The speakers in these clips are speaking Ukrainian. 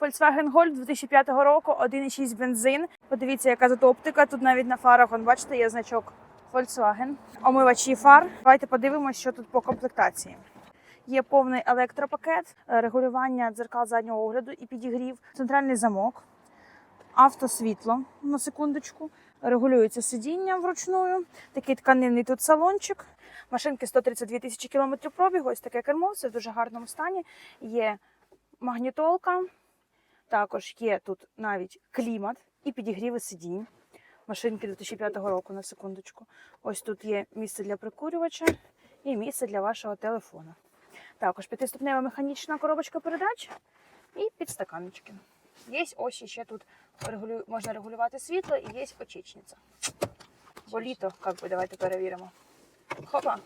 Volkswagen Golf 2005 року, 1,6 бензин. Подивіться, яка тут оптика. Тут навіть на фарах, вон, бачите, є значок Volkswagen. Омивачі фар. Давайте подивимося, що тут по комплектації. Є повний електропакет, е, регулювання дзеркал заднього огляду і підігрів, центральний замок, автосвітло на секундочку, регулюється сидіння вручную, такий тканинний тут салончик. Машинки 132 тисячі кілометрів пробігу, ось таке кермо, все в дуже гарному стані. Є магнітолка, також є тут навіть клімат і підігріви сидінь. Машинки 2005 року на секундочку. Ось тут є місце для прикурювача і місце для вашого телефона. Також п'ятиступнева механічна коробочка передач і підстаканнички. Є ось ще тут регулю... можна регулювати світло і є очічниця. Бо літо, як би, давайте перевіримо. Хопа.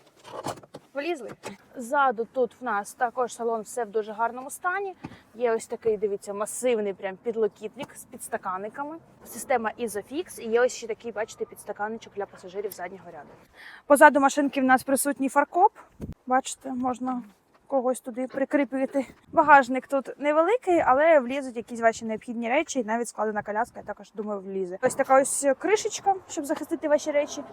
Влізли. Ззаду тут в нас також салон все в дуже гарному стані. Є ось такий, дивіться, масивний прям підлокітник з підстаканниками. Система Isofix і є ось ще такий, бачите, підстаканничок для пасажирів заднього ряду. Позаду машинки в нас присутній фаркоп. Бачите, можна когось туди прикріпити. Багажник тут невеликий, але влізуть якісь ваші необхідні речі, і навіть складена коляска, я також думаю, влізе. Ось така ось кришечка, щоб захистити ваші речі.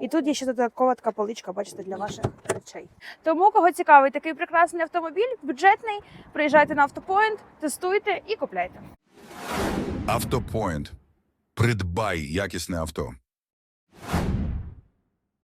І тут є ще додаткова така поличка, бачите, для ваших речей. Тому, кого цікавий такий прекрасний автомобіль, бюджетний, приїжджайте на автопоінт, тестуйте і купляйте. Автопоінт. Придбай якісне авто.